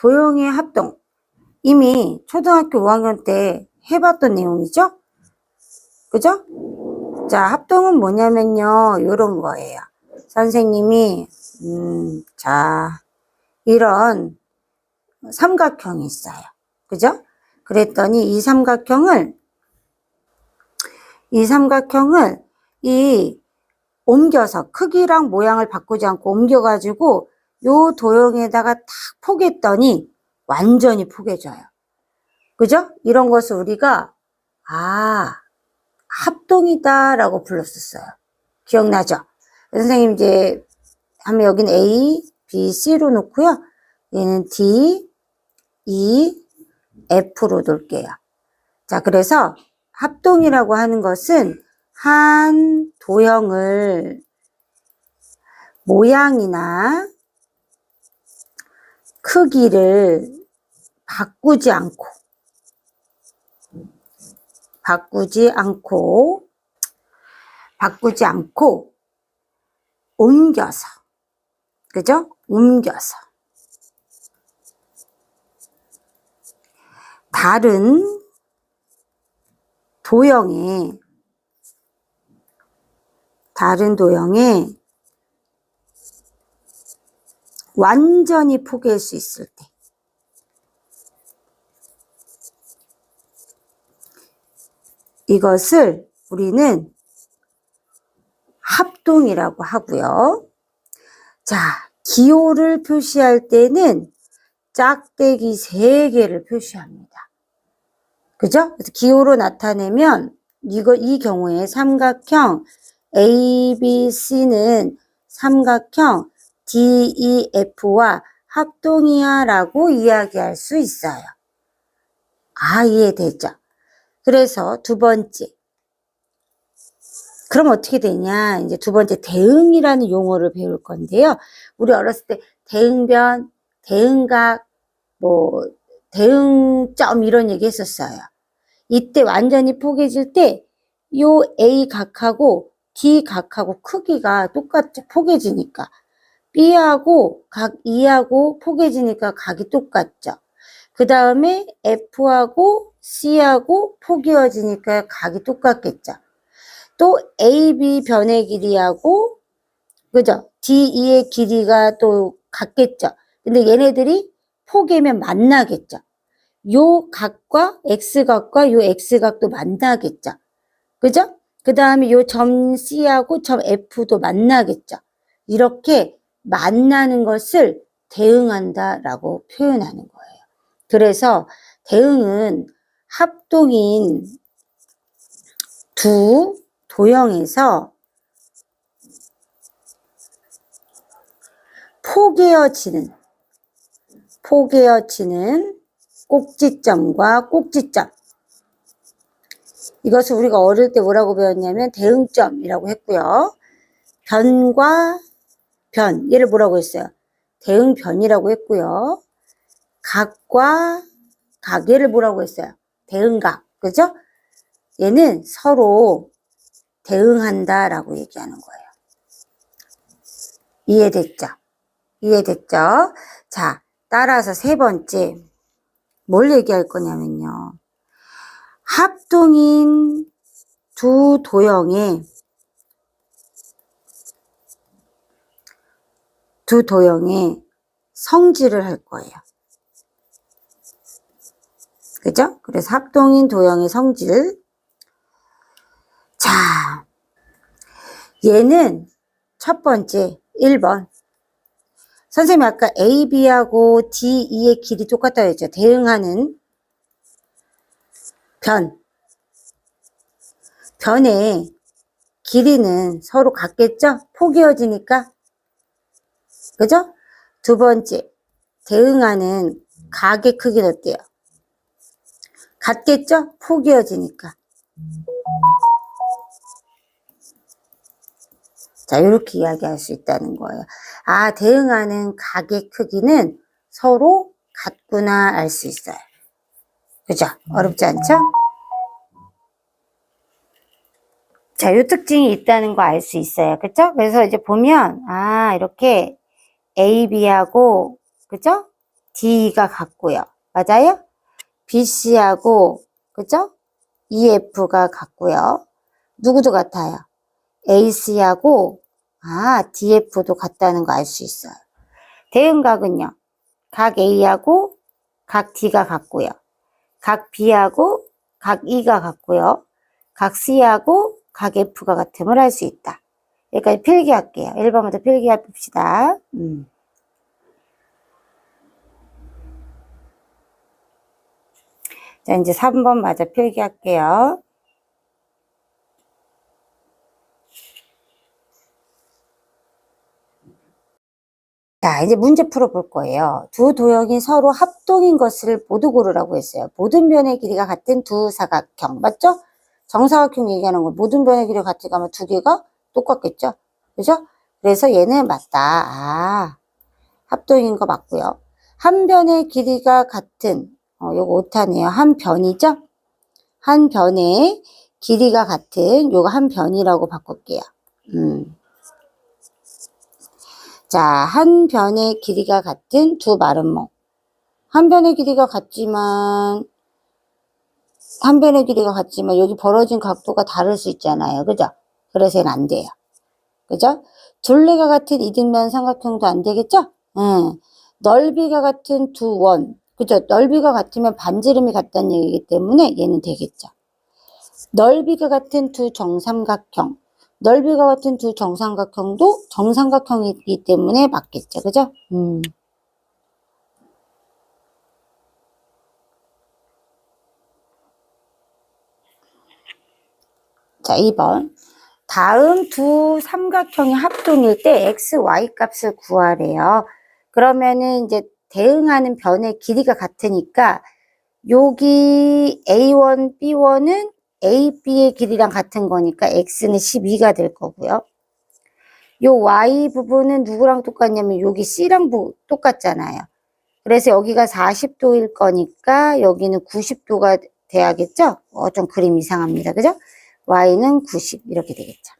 도형의 합동. 이미 초등학교 5학년 때 해봤던 내용이죠? 그죠? 자, 합동은 뭐냐면요. 요런 거예요. 선생님이, 음, 자, 이런 삼각형이 있어요. 그죠? 그랬더니 이 삼각형을, 이 삼각형을 이 옮겨서 크기랑 모양을 바꾸지 않고 옮겨가지고 요 도형에다가 탁 포겠더니 완전히 포개져요. 그죠? 이런 것을 우리가, 아, 합동이다 라고 불렀었어요. 기억나죠? 선생님 이제 하면 여기는 A, B, C로 놓고요. 얘는 D, E, F로 놓을게요. 자, 그래서 합동이라고 하는 것은 한 도형을 모양이나 크기를 바꾸지 않고 바꾸지 않고 바꾸지 않고 옮겨서 그죠? 옮겨서 다른 도형에 다른 도형에 완전히 포개할 수 있을 때 이것을 우리는 합동이라고 하고요. 자, 기호를 표시할 때는 짝대기 3개를 표시합니다. 그죠? 그래서 기호로 나타내면 이거 이 경우에 삼각형 ABC는 삼각형 DEF와 합동이야 라고 이야기할 수 있어요. 아, 이해되죠? 그래서 두 번째. 그럼 어떻게 되냐? 이제 두 번째 대응이라는 용어를 배울 건데요. 우리 어렸을 때 대응변, 대응각, 뭐 대응점 이런 얘기 했었어요. 이때 완전히 포개질 때 요 A 각하고 D 각하고 크기가 똑같이 포개지니까 B하고 각 E하고 포개지니까 각이 똑같죠. 그 다음에 F하고 C하고 포개어지니까 각이 똑같겠죠. 또 AB 변의 길이하고 그죠? DE의 길이가 또 같겠죠. 근데 얘네들이 포개면 만나겠죠. 요 각과 X각과 요 X각도 만나겠죠. 그죠? 그 다음에 요 점 C하고 점 F도 만나겠죠. 이렇게 만나는 것을 대응한다라고 표현하는 거예요. 그래서 대응은 합동인 두 도형에서 포개어지는 포개어지는 꼭지점과 꼭지점 이것을 우리가 어릴 때 뭐라고 배웠냐면 대응점이라고 했고요. 변과 변 얘를 뭐라고 했어요? 대응변이라고 했고요. 각과 각 얘를 뭐라고 했어요? 대응각 그죠? 얘는 서로 대응한다 라고 얘기하는 거예요. 이해됐죠? 이해됐죠? 자, 따라서 세 번째 뭘 얘기할 거냐면요. 합동인 두 도형의 두 도형의 성질을 할 거예요. 그죠? 그래서 합동인 도형의 성질. 자, 얘는 첫 번째 1번. 선생님이 아까 A, B하고 D, E의 길이 똑같다고 했죠. 대응하는 변. 변의 길이는 서로 같겠죠? 포개어지니까. 그죠? 두 번째, 대응하는 각의 크기는 어때요? 같겠죠? 포개어지니까. 자, 이렇게 이야기할 수 있다는 거예요. 아, 대응하는 각의 크기는 서로 같구나 알 수 있어요. 그죠? 어렵지 않죠? 자, 요 특징이 있다는 거 알 수 있어요. 그죠? 그래서 이제 보면, 아, 이렇게 A, B하고, 그죠? D가 같고요. 맞아요? BC하고 그죠? EF가 같고요. 누구도 같아요? AC하고 아 DF도 같다는 거 알 수 있어요. 대응각은요. 각 A하고 각 D가 같고요. 각 B하고 각 E가 같고요. 각 C하고 각 F가 같음을 알 수 있다. 여기까지 필기할게요. 1번부터 필기해 봅시다. 음. 자, 이제 3번 마저 필기할게요. 자, 이제 문제 풀어볼 거예요. 두 도형이 서로 합동인 것을 모두 고르라고 했어요. 모든 변의 길이가 같은 두 사각형. 맞죠? 정사각형 얘기하는 거. 모든 변의 길이가 같으니까 아마 두 개가 똑같겠죠? 그죠? 그래서 얘는 맞다. 아, 합동인 거 맞고요. 한 변의 길이가 같은, 어, 요거 오타네요. 한 변이죠? 한 변의 길이가 같은, 요거 한 변이라고 바꿀게요. 음. 자, 한 변의 길이가 같은 두 마름모. 한 변의 길이가 같지만, 한 변의 길이가 같지만, 여기 벌어진 각도가 다를 수 있잖아요. 그죠? 그래서 얘는 안 돼요. 그죠? 둘레가 같은 이등변 삼각형도 안 되겠죠? 응. 넓이가 같은 두 원. 그죠? 넓이가 같으면 반지름이 같다는 얘기이기 때문에 얘는 되겠죠. 넓이가 같은 두 정삼각형. 넓이가 같은 두 정삼각형도 정삼각형이기 때문에 맞겠죠. 그죠? 음. 자, 2번. 다음 두 삼각형이 합동일 때 x, y 값을 구하래요. 그러면은 이제 대응하는 변의 길이가 같으니까 여기 A1, B1은 AB의 길이랑 같은 거니까 x는 12가 될 거고요. 요 y 부분은 누구랑 똑같냐면 여기 c랑 부- 똑같잖아요. 그래서 여기가 40도일 거니까 여기는 90도가 돼야겠죠? 어, 좀 그림 이상합니다. 그죠? Y는 90 이렇게 되겠죠.